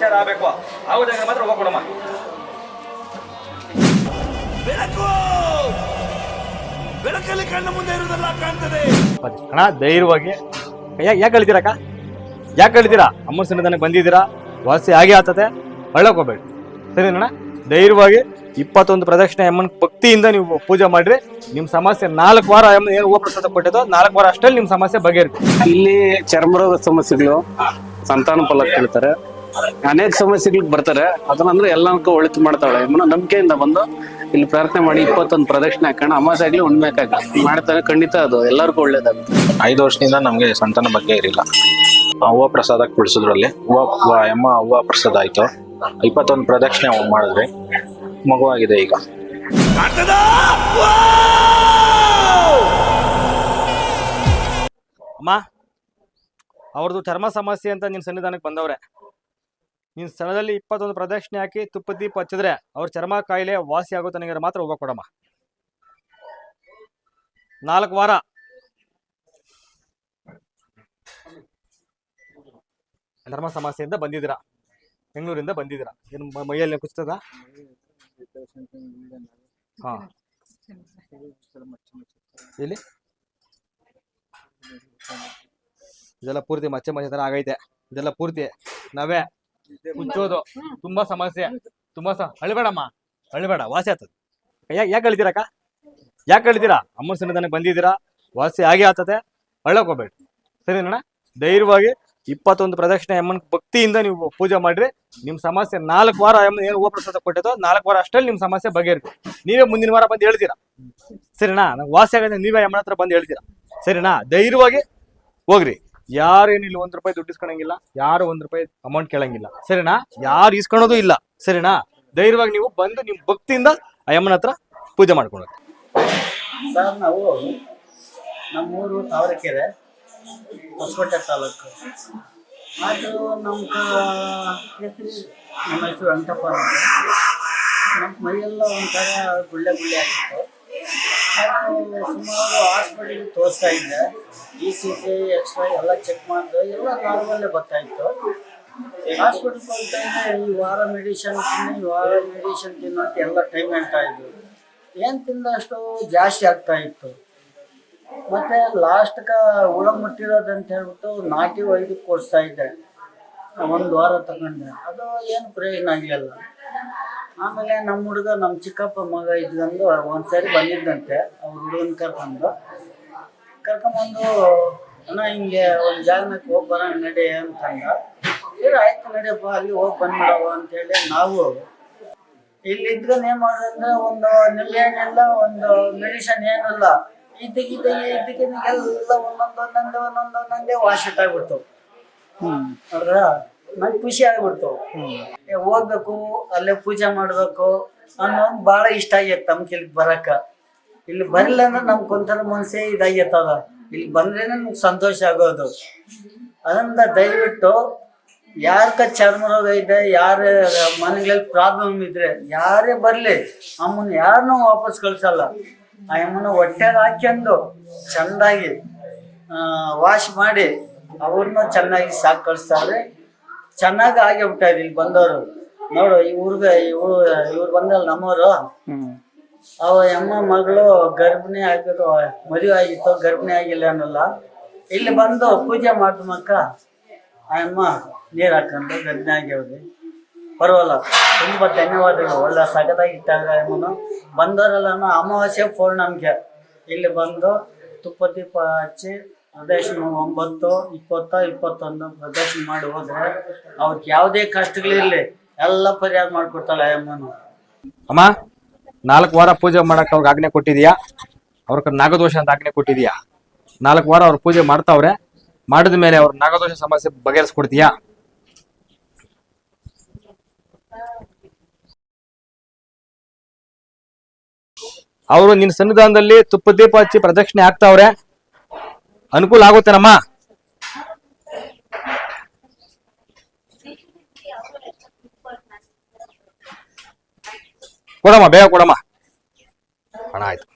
ವಿಚಾರ ಆಗಬೇಕು. ಆಗೋದಾಗ ಮಾತ್ರ ಹೋಗ್ಕೊಡಮ್ಮ ಬೆಳಕು! ಬೆಳಕಲ್ಲಿ ಕಣ್ಣ ಮುಂದೆ ಇರುವುದೆಲ್ಲ ಕಾಣ್ತದೆ. ಅಣ್ಣ ಧೈರ್ಯವಾಗಿ. ಯಾಕೆ ಹೇಳ್ತೀರಕ್ಕ ಯಾಕೆ ಹೇಳ್ತೀರಾ ಅಮ್ಮನ ಸನ್ನಿಧಾನಕ್ಕೆ ಬಂದಿದ್ದೀರಾ? ವಾಸಿ ಆಗೇ ಆತತೆ ಅಳ್ಳಕ್ ಹೋಗ್ಬೇಡಿ ಸರಿ ಅಣ್ಣ ಧೈರ್ಯವಾಗಿ ಇಪ್ಪತ್ತೊಂದು ಪ್ರದಕ್ಷಿಣೆ ಅಮ್ಮನ ಭಕ್ತಿಯಿಂದ ನೀವು ಪೂಜೆ ಮಾಡ್ರಿ. ನಿಮ್ಮ ಸಮಸ್ಯೆ ನಾಲ್ಕು ವಾರ ಅಮ್ಮನ ಏನು ಹೂವು ಪ್ರಸಾದ ಕೊಟ್ಟಿದ್ದೋ ನಾಲ್ಕು ವಾರ ಅಷ್ಟರಲ್ಲಿ ನಿಮ್ಮ ಸಮಸ್ಯೆ ಬಗೆಹರಿತು ಇಲ್ಲಿ ಚರ್ಮರೋಗ ಸಮಸ್ಯೆಗಳು ಸಂತಾನ ಫಲ ಕೇಳ್ತಾರೆ ಅನೇಕ ಸಮಸ್ಯೆಗಳಿಗೆ ಬರ್ತಾರೆ. ಅದನ್ನಂದ್ರೆ ಎಲ್ಲಕ್ಕೂ ಒಳಿತು ಮಾಡ್ತಾಳೆ. ನಂಬಿಕೆಯಿಂದ ಬಂದು ಇಲ್ಲಿ ಪ್ರಾರ್ಥನೆ ಮಾಡಿ ಇಪ್ಪತ್ತೊಂದು ಪ್ರದಕ್ಷಿಣೆ ಹಾಕೋಣ. ಅಮಾಸೆ ಆಗ್ಲಿ ಹುಣ್ಣಿಮೆ ಆಗ್ಲಿ ಮಾಡ್ತಾರೆ. ಖಂಡಿತ ಅದು ಎಲ್ಲರಿಗೂ ಒಳ್ಳೇದಾಗುತ್ತೆ. ಐದು ವರ್ಷದಿಂದ ನಮಗೆ ಸಂತಾನ ಬಗ್ಗೆ ಇರಲಿಲ್ಲ. ಹೂವ ಪ್ರಸಾದ ಕುಡಿಸಿದ್ರಲ್ಲಿ. ಹೂವು ಎಮ್ಮ ಹೂವ ಪ್ರಸಾದ ಆಯ್ತು. ಇಪ್ಪತ್ತೊಂದು ಪ್ರದಕ್ಷಿಣೆ ಮಾಡಿದ್ರಿ. ಮಗುವಾಗಿದೆ ಈಗ. ಅಮ್ಮ ಅವ್ರದ್ದು ಚರ್ಮ ಸಮಸ್ಯೆ ಅಂತ ನಿನ್ನ ಸನ್ನಿಧಾನಕ್ಕೆ ಬಂದವ್ರೆ. ನಿನ್ನ ಸ್ಥಳದಲ್ಲಿ ಇಪ್ಪತ್ತೊಂದು ಪ್ರದಕ್ಷಿಣೆ ಹಾಕಿ ತುಪ್ಪ ದೀಪ ಹಚ್ಚಿದ್ರೆ ಅವ್ರ ಚರ್ಮ ಕಾಯಿಲೆ ವಾಸಿ ಆಗೋ ತನಕ ಮಾತ್ರ ಹೋಗ ಕೊಡಮ್ಮ ನಾಲ್ಕು ವಾರ. ಧರ್ಮ ಸಮಸ್ಯೆಯಿಂದ ಬಂದಿದ್ದೀರಾ? ಬೆಂಗಳೂರಿಂದ ಬಂದಿದ್ದೀರಾ? ಏನು ಮೈಯಲ್ಲಿ ಕುಸ್ತದ ಹಾ. ಇಲ್ಲಿ ಇದೆಲ್ಲ ಪೂರ್ತಿ ಮಚ್ಚೆ ಮಚ್ಚೆ ಥರ ಆಗೈತೆ. ಇದೆಲ್ಲ ಪೂರ್ತಿ ನವೆ. ಮುಚ್ಚೋದು ತುಂಬಾ ಸಮಸ್ಯೆ. ತುಂಬಾ ಸ ಅಳ್ಬೇಡಮ್ಮ. ಅಳ್ಬೇಡ ವಾಸಿ ಆಗ್ತದೆ. ಯಾಕೆ ಹೇಳ್ತೀರಾ ಅಕ್ಕ? ಯಾಕೆ ಹೇಳ್ತೀರಾ ಅಮ್ಮನ ಸನ್ನಿಧಾನಕ್ಕೆ ಬಂದಿದ್ದೀರಾ? ವಾಸಿ ಆಗೇ ಆಗ್ತದೆ. ಅಳ್ಳಕ್ ಹೋಗ್ಬೇಡಿ ಸರಿ ಅಣ್ಣ ಧೈರ್ಯವಾಗಿ ಇಪ್ಪತ್ತೊಂದು ಪ್ರದಕ್ಷಿಣೆ ಅಮ್ಮನ ಭಕ್ತಿಯಿಂದ ನೀವು ಪೂಜೆ ಮಾಡ್ರಿ. ನಿಮ್ ಸಮಸ್ಯೆ ನಾಲ್ಕು ವಾರ ಅಮ್ಮನ ಏನು ಹೂವು ಪ್ರಸಾದ ಕೊಟ್ಟಿದ್ದೋ ನಾಲ್ಕು ವಾರ ಅಷ್ಟರಲ್ಲಿ ನಿಮ್ ಸಮಸ್ಯೆ ಬಗೆಹರಿತು ನೀವೇ ಮುಂದಿನ ವಾರ ಬಂದು ಹೇಳ್ತೀರಾ? ಸರಿನಾ? ನಂಗೆ ವಾಸಿ ಆಗದೆ ನೀವೇ ಅಮ್ಮನ ಹತ್ರ ಬಂದು ಹೇಳ್ತೀರಾ? ಸರಿನಾ? ಧೈರ್ಯವಾಗಿ ಹೋಗ್ರಿ. ಯಾರೇನು ಇಲ್ಲಿ ಒಂದ್ ರೂಪಾಯಿ ದುಡ್ಡು ಇಸ್ಕೊಳಂಗಿಲ್ಲ, ಯಾರು ಒಂದ್ ರೂಪಾಯಿ ಅಮೌಂಟ್ ಕೇಳಂಗಿಲ್ಲ. ಸರಿನಾ? ಯಾರು ಇಸ್ಕೊಳೋದು ಇಲ್ಲ. ಸರಿನಾ? ಧೈರ್ಯವಾಗಿ ನೀವು ಬಂದು ನಿಮ್ ಭಕ್ತಿಯಿಂದ ಅಯ್ಯಮ್ಮನ ಹತ್ರ ಪೂಜೆ ಮಾಡ್ಕೊಳಕ್ಕೆ ಸರ್, ನಾವು ನಮ್ಮೂರು ತಾವರೆಕೆರೆ, ಹೊಸಕೋಟೆ ತಾಲೂಕು. ಅದು ನಮ್ಮ ನಮ್ಮ ಹೆಸರು ವೆಂಕಟಪ್ಪ. ನಮ್ಮ ಮೈಯೆಲ್ಲ ಒಂಥರ ಗುಳ್ಳೆ ಗುಳ್ಳೆ ಆಗಿತ್ತು. ಸುಮಾರು ಹಾಸ್ಪಿಟಲ್ ತೋರಿಸ್ತಾ ಇದ್ದೆ. E C T X ray ಎಲ್ಲ ಚೆಕ್ ಮಾಡಿದೆ. ಎಲ್ಲ ನಾರ್ಮಲ್ಲೇ ಬರ್ತಾ ಇತ್ತು. ಹಾಸ್ಪಿಟಲ್ ಇದ್ದೆ ಈ ವಾರ ಮೆಡಿಷನ್ ತಿನ್ನಿ, ಈ ವಾರ ಮೆಡಿಷನ್ ತಿನ್ನು ಅಂತ ಎಲ್ಲ ಟೈಮ್ ಹೇಳ್ತಾ ಇದ್ರು. ಏನು ತಿಂದಷ್ಟು ಜಾಸ್ತಿ ಆಗ್ತಾ ಇತ್ತು. ಮತ್ತೆ ಲಾಸ್ಟ್ಗ ಹುಳ ಮುಟ್ಟಿರೋದಂತ ಹೇಳ್ಬಿಟ್ಟು ನಾಟಿ ವೈದ್ಯ ಕೊಡಿಸ್ತಾ ಇದ್ದೆ. ಒಂದು ವಾರ ತಗೊಂಡೆ. ಅದು ಏನು ಪ್ರಯೋಜನ ಆಗಲಿಲ್ಲ. ಆಮೇಲೆ ನಮ್ಮ ಹುಡುಗ, ನಮ್ಮ ಚಿಕ್ಕಪ್ಪ ಮಗ ಇದ್ಕೊಂಡು ಒಂದ್ಸರಿ ಬಂದಿದ್ದಂತೆ. ಅವ್ರ ಹುಡುಗನ ಕರ್ಕೊಂಡು. ಕರ್ಕೊಂಬಂದು, ಅಣ್ಣ, ಹಿಂಗೆ ಒಂದು ಜಾಗನಕ್ಕೆ ಹೋಗಿ ಬರೋಣ, ನಡೆ ಅಂತಂದ. ಸರಿ ಆಯ್ತು, ನಡೆಯಪ್ಪ, ಅಲ್ಲಿ ಹೋಗಿ ಬಂದ್ಬಿಡವ ಅಂತೇಳಿ ನಾವು ಇಲ್ಲಿ ಇದ್ಕೊಂಡು ಏನು ಮಾಡೋದಂದ್ರೆ ಒಂದು ನಿಲ್ಲೇನಿಲ್ಲ ಒಂದು ಮೆಡಿಸಿನ್ ಏನಿಲ್ಲ ಇದ್ದಕ್ಕಿದ್ದಂಗೆ ಇದಕ್ಕಿಂದ ಎಲ್ಲ ಒಂದೊಂದು ಒಂದೊಂದು ಒಂದೊಂದು, ಒಂದೊಂದೇ ಇಟ್ಟಾಗ್ಬಿಡ್ತು ಆಗ್ಬಿಡ್ತು. ನೋಡ್ರ ನಂಗೆ ಖುಷಿ ಆಗ್ಬಿಡ್ತು. ಏ, ಹೋಗ್ಬೇಕು ಅಲ್ಲೇ ಪೂಜೆ ಮಾಡ್ಬೇಕು ಅನ್ನೋದು ಭಾಳ ಇಷ್ಟ ಆಗೈತೆ ನಮ್ಗೆ ಇಲ್ಲಿ ಬರಕ. ಇಲ್ಲಿ ಬರಲಿಲ್ಲ ಅಂದ್ರೆ ನಮ್ಗೆ ಒಂಥರ ಮನಸ್ಸೇ ಇದಾಗೈತದ ಇಲ್ಲಿ ಬಂದ್ರೇನೆ ನಮ್ಗೆ ಸಂತೋಷ ಆಗೋದು. ಅದರಿಂದ ದಯವಿಟ್ಟು ಯಾರ್ಕ ಚರ್ಮ ರೋಗ ಇದೆ ಯಾರ ಮನೆಗಳಲ್ಲಿ ಪ್ರಾಬ್ಲಮ್ ಇದ್ರೆ ಯಾರೇ ಬರ್ಲಿ ಅಮ್ಮನ ಯಾರನ್ನೂ ವಾಪಸ್ ಕಳ್ಸಲ್ಲ. ಆ ಅಮ್ಮನ ಹೊಟ್ಟೆಗೆ ಹಾಕ್ಯಂದು ಚೆಂದಾಗಿ ವಾಶ್ ಮಾಡಿ ಅವ್ರನ್ನ ಚೆನ್ನಾಗಿ ಸಾಕು ಕಳಿಸ್ತಾರೆ. ಚೆನ್ನಾಗಿ ಆಗೇ ಬಿಟ್ಟಾರೆ ಇಲ್ಲಿ ಬಂದವರು. ನೋಡು ಈ ಊರ್ಗ ಇವ್ರು ಇವ್ರು ಬಂದಲ್ಲ ನಮ್ಮವರು ಅವ ಅಮ್ಮ ಮಗಳು ಗರ್ಭಿಣಿ ಆಗಿರೋ ಮದುವೆ ಆಗಿತ್ತು ಗರ್ಭಿಣಿ ಆಗಿಲ್ಲ ಅನ್ನಲ್ಲ. ಇಲ್ಲಿ ಬಂದು ಪೂಜೆ ಮಾಡ್ದಮಕ್ಕ ಆ ಅಮ್ಮ ನೀರು ಹಾಕೊಂಡು ಗರ್ಭಿಣಿ ಆಗ್ಯಾವ್ರಿ. ಪರವಲ್ಲ ತುಂಬ ಧನ್ಯವಾದಗಳು. ಒಳ್ಳೆ ಸಗದಾಗಿ ಇಟ್ಟಾಗ ಅಮ್ಮನು. ಬಂದವರೆಲ್ಲ ಅಮಾವಾಸ್ಯೆ ನಮಗೆ ಇಲ್ಲಿ ಬಂದು ತುಪ್ಪ ದೀಪ ಹಚ್ಚಿ ಪ್ರದರ್ಶನ ಒಂಬತ್ತು ಇಪ್ಪತ್ತ ಇಪ್ಪತ್ತೊಂದು ಪ್ರದರ್ಶನ ಮಾಡಿ ಹೋದ್ರೆ ಅವ್ರಿಗೆ ಯಾವುದೇ ಕಷ್ಟಗಳಿರಲಿ ಎಲ್ಲ ಪರಿಹಾರ ಮಾಡ್ಕೊಡ್ತಾಳೆ ಅಮ್ಮನು ಅಮ್ಮ, ನಾಲ್ಕು ವಾರ ಪೂಜೆ ಮಾಡಕ್ ಅವ್ರಿಗೆ ಆಜ್ಞೆ ಕೊಟ್ಟಿದ್ಯಾ? ಅವ್ರ ನಾಗದೋಷ ಅಂತ ಆಜ್ಞೆ ಕೊಟ್ಟಿದ್ಯಾ? ನಾಲ್ಕು ವಾರ ಅವ್ರ ಪೂಜೆ ಮಾಡ್ತಾವ್ರೆ ಮಾಡಿದ ಮೇಲೆ ಅವ್ರ ನಾಗದೋಷ ಸಮಸ್ಯೆ ಬಗೆಹರಿಸ್ಕೊಡ್ತೀಯಾ? ಅವರು ನಿನ್ನ ಸನ್ನಿಧಾನದಲ್ಲಿ ತುಪ್ಪ ದೀಪ ಹಚ್ಚಿ ಪ್ರದಕ್ಷಿಣೆ ಹಾಕ್ತಾವ್ರೆ ಅನುಕೂಲ ಆಗುತ್ತೇನಮ್ಮ ಕೊಡಮ್ಮ ಬೇಗ ಕೊಡಮ್ಮ. ಹಣ ಆಯ್ತು.